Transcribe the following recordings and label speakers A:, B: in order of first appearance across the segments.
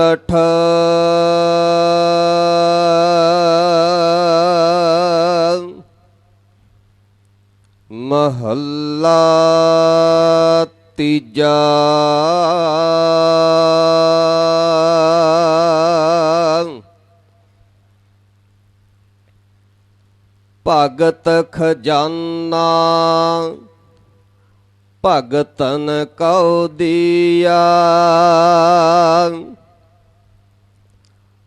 A: ਸੋਰਠ ਮਹੱਲਾ ਤੀਜਾ। ਭਗਤ ਖਜ਼ਾਨਾ ਭਗਤਨ ਕਉ ਦੀਆ।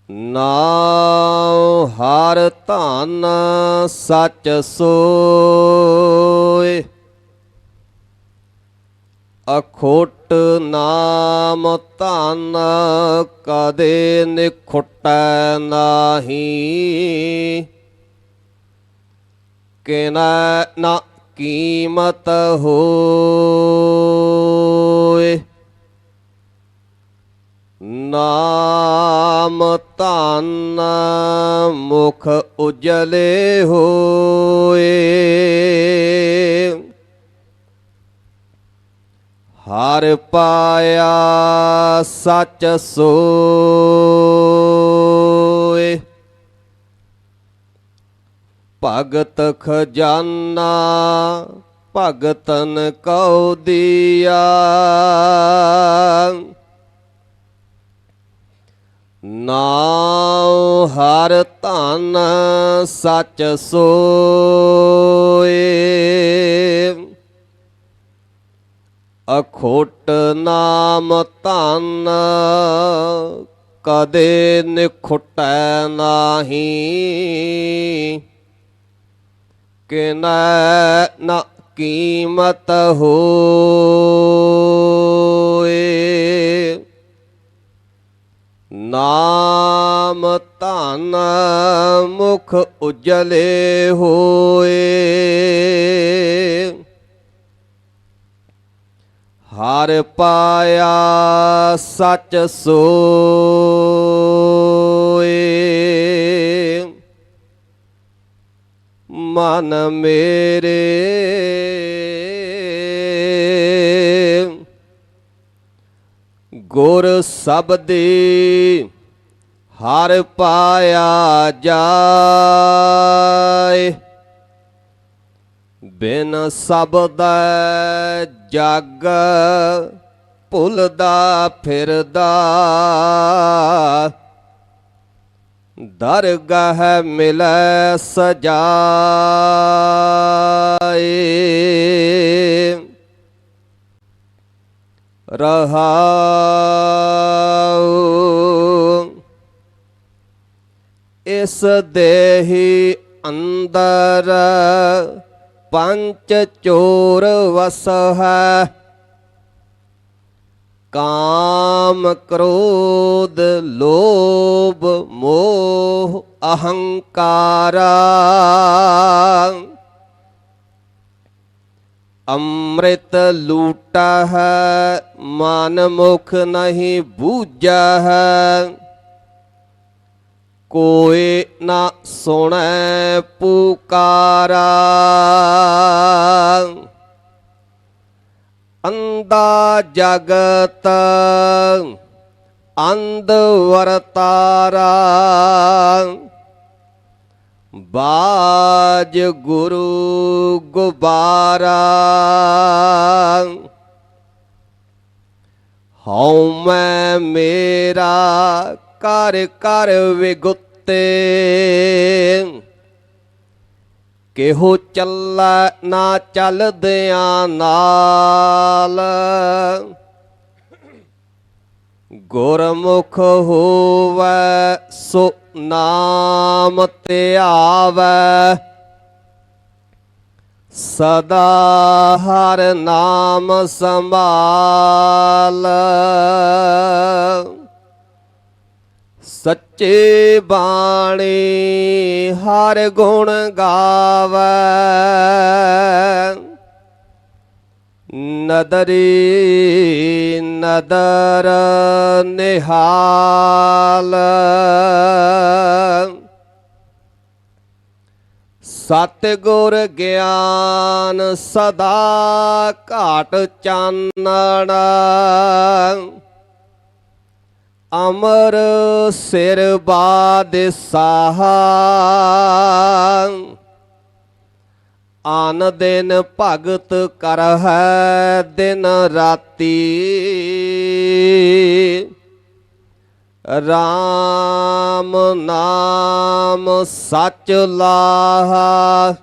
A: ਨਾਉ ਹਰ ਧਨ ਸੱਚ ਸੋਏ ਅਖੋਟ ਨਾਮ ਧਨ ਕਦੇ ਨਿਖੁਟੈ ਨਾਹੀ। ਕਿਨੈ ਨਾ ਕੀਮਤ ਹੋਏ ਨਾਮ ਧਨ ਮੁਖ ਉਜਲੇ ਹੋਏ। ਹਰ ਪਾਇਆ ਸੱਚ ਸੋਏ। ਭਗਤ ਖਜ਼ਾਨਾ ਭਗਤਨ ਕਉ ਦੀਆ। ਨਾਉ ਹਰ ਧਨ ਸੱਚ ਸੋਏ। ਅਖੋਟ ਨਾਮ ਧਨ ਕਦੇ ਨਿਖੁਟੈ ਨਾਹੀ। ਕਿਨੈ ਨਾ ਕੀਮਤ ਹੋਏ। ਨਾਮ ਧਨ ਮੁਖ ਉਜਲੇ ਹੋਏ। ਹਰ ਪਾਇਆ ਸੱਚ ਸੋਏ। ਮਨ ਮੇਰੇ ਗੁਰ ਸਬਦੀ ਹਰ ਪਾਇਆ ਜਾਏ। ਬਿਨ ਸਬਦ ਜਗ ਭੁੱਲਦਾ ਫਿਰਦਾ। ਦਰਗਾਹ ਮਿਲੈ ਸਜਾਏ। ਰਹਾਉ ਇਸ ਦੇਹੀ ਅੰਦਰ ਪੰਚ ਚੋਰ ਵਸ ਹੈ। ਕਾਮ ਕ੍ਰੋਧ, ਲੋਭ, ਮੋਹ, ਅਹੰਕਾਰ। ਅੰਮ੍ਰਿਤ ਲੂਟਾ ਹੈ, ਮਨ ਮੁਖ ਨਹੀਂ ਬੂਝਾ ਹੈ। ਕੋਈ ਨਾ ਸੁਣੈ ਪੁਕਾਰਾ। ਅੰਦਾ ਜਗਤ ਅੰਧ ਵਰਤਾਰਾ। ਬਾਜ ਗੁਰੂ ਗੁਬਾਰਾ। ਹਉ ਮੈਂ ਮੇਰਾ ਕਰ ਕਰ ਵਿਗੁੱਤੇ ਕਿਹੋ ਚੱਲਾ ਨਾ ਚੱਲਦਿਆਂ ਨਾਲ। ਗੁਰਮੁਖ ਹੋਵੈ, ਸੋ ਨਾਮ ਧਿਆਵੈ ਸਦਾ ਹਰ ਨਾਮ ਸੰਭਾਲ। ਸੱਚੇ ਬਾਣੀ ਹਰ ਗੁਣ ਗਾਵੇ। ਨਦਰੀ ਨਦਰ ਨਿਹਾਲ। ਸਤ ਗੁਰ ਗਿਆਨ ਸਦਾ ਘਾਟ ਚਾਨਣ। ਅਮਰ ਸਿਰ ਬਾਦ ਸਾਹਾ ਆਨ ਦਿਨ ਭਗਤ ਕਰਹਿ ਦਿਨ ਰਾਤੀ। RAM ਨਾਮ ਸਚ ਲਾਹਾ।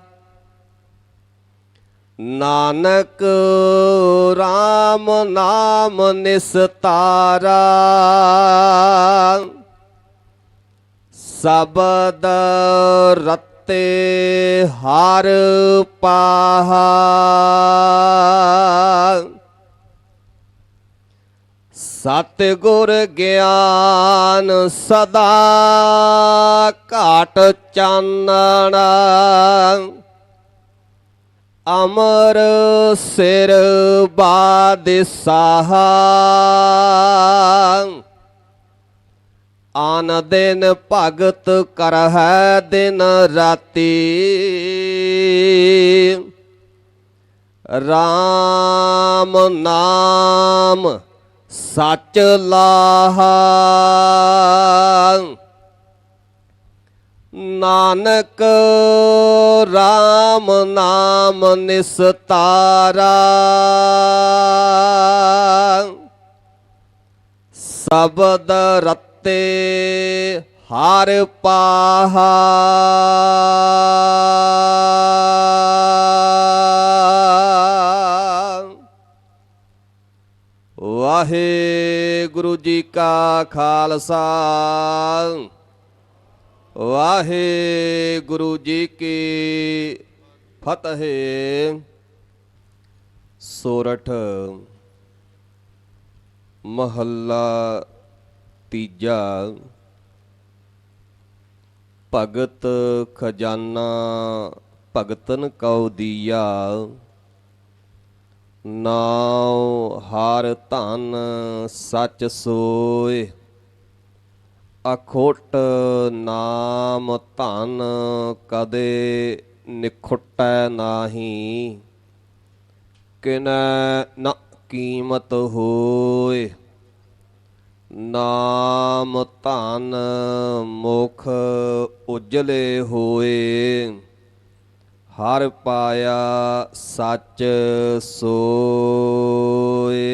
A: ਨਾਨਕ RAM ਨਾਮ ਨਿਸਤਾਰਾ। ਸਬਦ ਰਤੇ ਹਰ ਪਾਹਾ। ਸਤ ਗੁਰ ਗਿਆਨ ਸਦਾ ਘਾਟ ਚਾਨਣਾ। ਅਮਰ ਸਿਰ ਬਾਦ ਆਨ ਦਿਨ ਭਗਤ ਕਰਹਿ ਦਿਨ ਰਾਤੀ। RAM ਨਾਮ ਸੱਚ ਲਾਹਾ। ਨਾਨਕ RAM ਨਾਮ ਨਿਸਤਾਰਾ। ਸਬਦ ਰਤੇ ਹਰ ਪਾਹਾ। ਵਾਹਿਗੁਰੂ ਜੀ ਕਾ ਖਾਲਸਾ। ਵਾਹਿਗੁਰੂ ਜੀ ਕੀ ਫਤਿਹ। ਸੋਰਠ ਮਹੱਲਾ ਤੀਜਾ। ਭਗਤ ਖਜ਼ਾਨਾ ਭਗਤਨ ਕਉ ਦੀਆ। ਨਾਉ ਹਰ ਧਨ ਸਚ ਸੋਏ। ਅਖੋਟ ਨਾਮ ਧਨ ਕਦੇ ਨਿਖੁਟੈ ਨਾਹੀ। ਕਿਨੈ ਨ ਕੀਮਤ ਹੋਏ ਨਾਮ ਧਨ ਮੁਖ ਉਜਲੇ ਹੋਏ ਹਰ ਪਾਇਆ ਸੱਚ ਸੋਏ